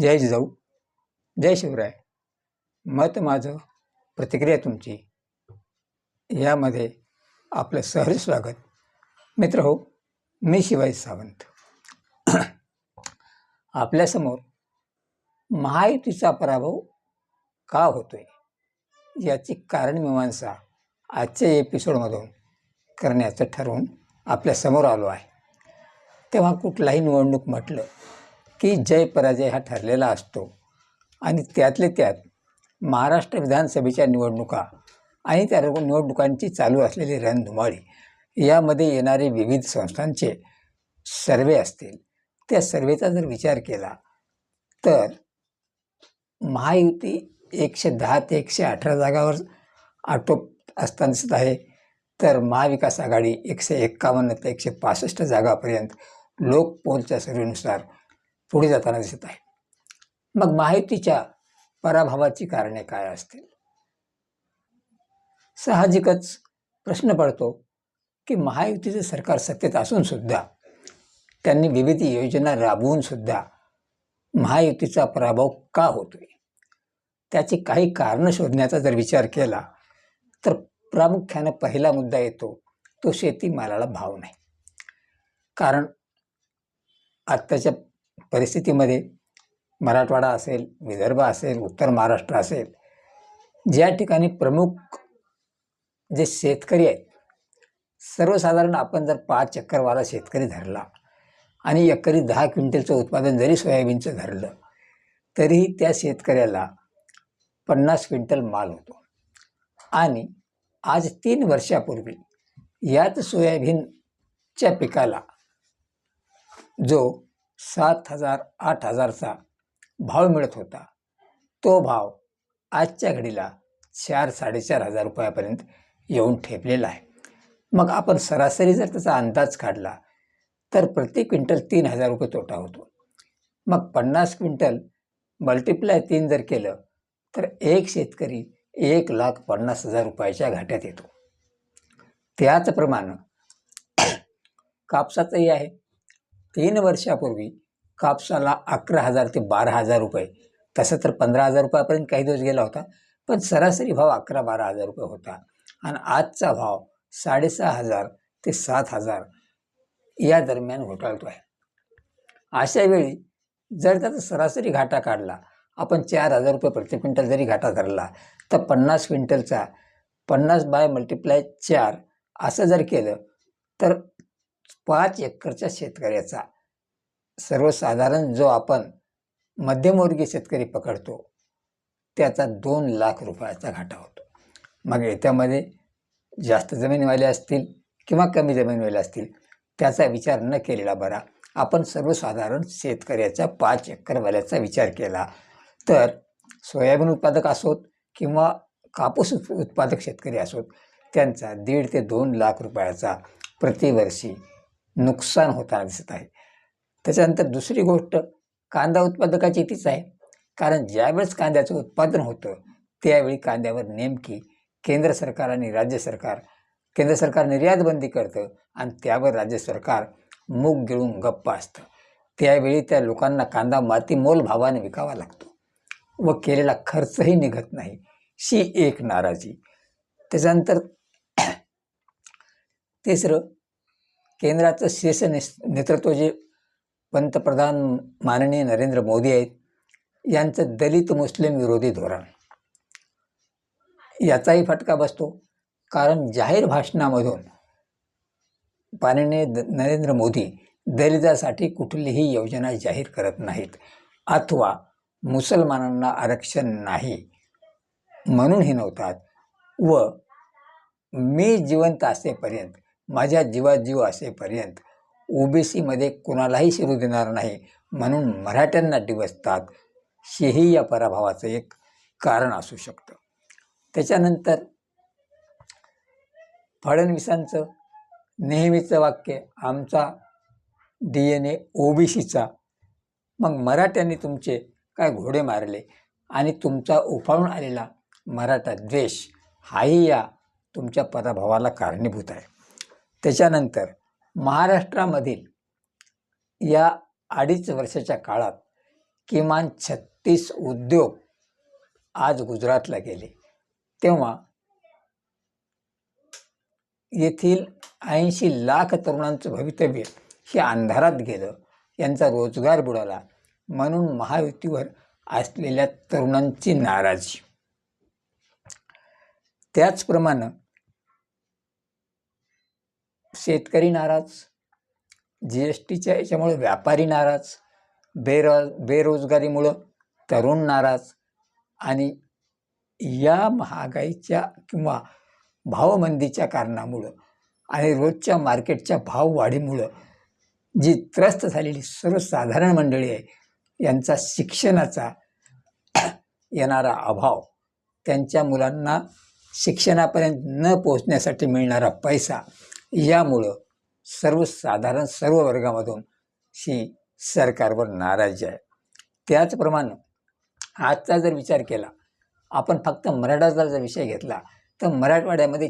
जय जिजाऊ. जय शिवराय. मत माझं प्रतिक्रिया तुमची. यामध्ये आपलं सहर्ष स्वागत. मित्र हो मी शिवाजी सावंत. आपल्यासमोर महायुतीचा पराभव का होतोय? याची कारणमीमांसा आजच्या एपिसोडमधून करण्याचं ठरवून आपल्यासमोर आलो आहे. तेव्हा कुठलाही निवडणूक म्हटलं की जय पराजय हा ठरलेला असतो. आणि त्यातले त्यात महाराष्ट्र विधानसभेच्या निवडणुका आणि त्या निवडणुकांची चालू असलेली रणधुमाळी यामध्ये येणारे विविध संस्थांचे सर्वे असतील. त्या सर्वेचा जर विचार केला तर महायुती एकशे दहा ते एकशे अठरा जागावर आटोप असताना दिसत आहे. तर महाविकास आघाडी एकशे एक्कावन्न ते एकशे पासष्ट जागापर्यंत लोकपोलच्या सर्वेनुसार पुढे जाताना दिसत आहे. मग महायुतीच्या पराभवाची कारणे काय असतील? साहजिकच प्रश्न पडतो की महायुतीचे सरकार सत्तेत असून सुद्धा त्यांनी विविध योजना राबवून सुद्धा महायुतीचा पराभव का होतोय? त्याची काही कारणं शोधण्याचा जर विचार केला तर प्रामुख्यानं पहिला मुद्दा येतो तो शेतीमालाला भाव नाही. कारण आत्ताच्या परिस्थितीमध्ये मराठवाडा असेल विदर्भ असेल उत्तर महाराष्ट्र असेल ज्या ठिकाणी प्रमुख जे शेतकरी आहेत सर्वसाधारण आपण जर पाच चक्करवाला शेतकरी धरला आणि एकरी दहा क्विंटलचं उत्पादन जरी सोयाबीनचं धरलं तरीही त्या शेतकऱ्याला पन्नास क्विंटल माल होतो. आणि आज तीन वर्षापूर्वी याच सोयाबीनच्या पिकाला जो सात हजार आठ हजारचा भाव मिळत होता. तो भाव आजच्या घडीला चार साडेचार हजार रुपयापर्यंत येऊन ठेपलेला आहे. मग आपण सरासरी जर त्याचा अंदाज काढला तर प्रति क्विंटल तीन हजार रुपये तोटा होतो. मग पन्नास क्विंटल मल्टिप्लाय तीन जर केलं तर एक शेतकरी एक लाख पन्नास हजार रुपयाच्या घाट्यात येतो. त्याचप्रमाणे कापसाचंही आहे. तीन वर्षापूर्वी कापसाला अकरा हजार ते बारा हजार रुपये तसं तर पंधरा हजार रुपयापर्यंत काही दिवस गेला होता पण सरासरी भाव अकरा बारा हजार रुपये होता. आणि आजचा भाव साडेसहा हजार ते सात हजार या दरम्यान घोटाळतो आहे. अशा वेळी जर त्याचा सरासरी घाटा काढला आपण चार हजार रुपये प्रति क्विंटल जरी घाटा धरला तर पन्नास क्विंटलचा पन्नास बाय मल्टिप्लाय चार असं जर केलं तर पाच एकरच्या शेतकऱ्याचा सर्वसाधारण जो आपण मध्यमवर्गीय शेतकरी पकडतो त्याचा दोन लाख रुपयाचा घाटा होतो. मग याच्यामध्ये जास्त जमीनवाले असतील किंवा कमी जमीनवाले असतील त्याचा विचार न केलेला बरा. आपण सर्वसाधारण शेतकऱ्याच्या पाच एकरवाल्याचा विचार केला तर सोयाबीन उत्पादक असोत किंवा कापूस उत्पादक शेतकरी असोत त्यांचा दीड ते दोन लाख रुपयाचा प्रतिवर्षी नुकसान होताना दिसत आहे. त्याच्यानंतर दुसरी गोष्ट कांदा उत्पादकाची तीच आहे. कारण ज्यावेळेस कांद्याचं उत्पादन होतं त्यावेळी कांद्यावर नेमकी केंद्र सरकार आणि राज्य सरकार केंद्र सरकार निर्यात बंदी करतं आणि त्यावर राज्य सरकार मूग गिळून गप्प असतं. त्यावेळी त्या लोकांना कांदा मातीमोल भावाने विकावा लागतो व केलेला खर्चही निघत नाही. शी एक नाराजी. त्याच्यानंतर तिसरं केंद्राचं शीर्ष निस नेतृत्व जे पंतप्रधान माननीय नरेंद्र मोदी आहेत यांचं दलित मुस्लिम विरोधी धोरण. याचाही फटका बसतो. कारण जाहीर भाषणामधून माननीय द नरेंद्र मोदी दलितासाठी कुठलीही योजना जाहीर करत नाहीत. अथवा मुसलमानांना आरक्षण नाही म्हणून हिनवतात नव्हतात. व मी जिवंत असेपर्यंत माझ्या जीवात जीव असेपर्यंत ओबीसीमध्ये कुणालाही शिरू देणार नाही म्हणून मराठ्यांना डिवसतात हेही या पराभवाचं एक कारण असू शकतं. त्याच्यानंतर फडणवीसांचं नेहमीचं वाक्य आमचा डी एन ए ओबीसीचा. मग मराठ्यांनी तुमचे काय घोडे मारले आणि तुमचा उफाळून आलेला मराठा द्वेष हाही या तुमच्या पराभवाला कारणीभूत आहे. त्याच्यानंतर महाराष्ट्रामधील या अडीच वर्षाच्या काळात किमान छत्तीस उद्योग आज गुजरातला गेले. तेव्हा येथील ऐंशी लाख तरुणांचं भवितव्य हे अंधारात गेलं. यांचा रोजगार बुडाला. म्हणून महायुतीवर असलेल्या तरुणांची नाराजी. त्याचप्रमाणे शेतकरी नाराज जी एस टीच्या याच्यामुळे व्यापारी नाराज बेरो बेरोजगारीमुळं तरुण नाराज आणि या महागाईच्या किंवा भावमंदीच्या कारणामुळं आणि रोजच्या मार्केटच्या भाववाढीमुळं जी त्रस्त झालेली सर्वसाधारण मंडळी आहे यांचा शिक्षणाचा येणारा अभाव त्यांच्या मुलांना शिक्षणापर्यंत न पोहोचण्यासाठी मिळणारा पैसा यामुळं सर्वसाधारण सर्व वर्गामधून ही सरकारवर नाराजी आहे. त्याचप्रमाणे आजचा जर विचार केला आपण फक्त मराठाचा जर विषय घेतला तर मराठवाड्यामध्ये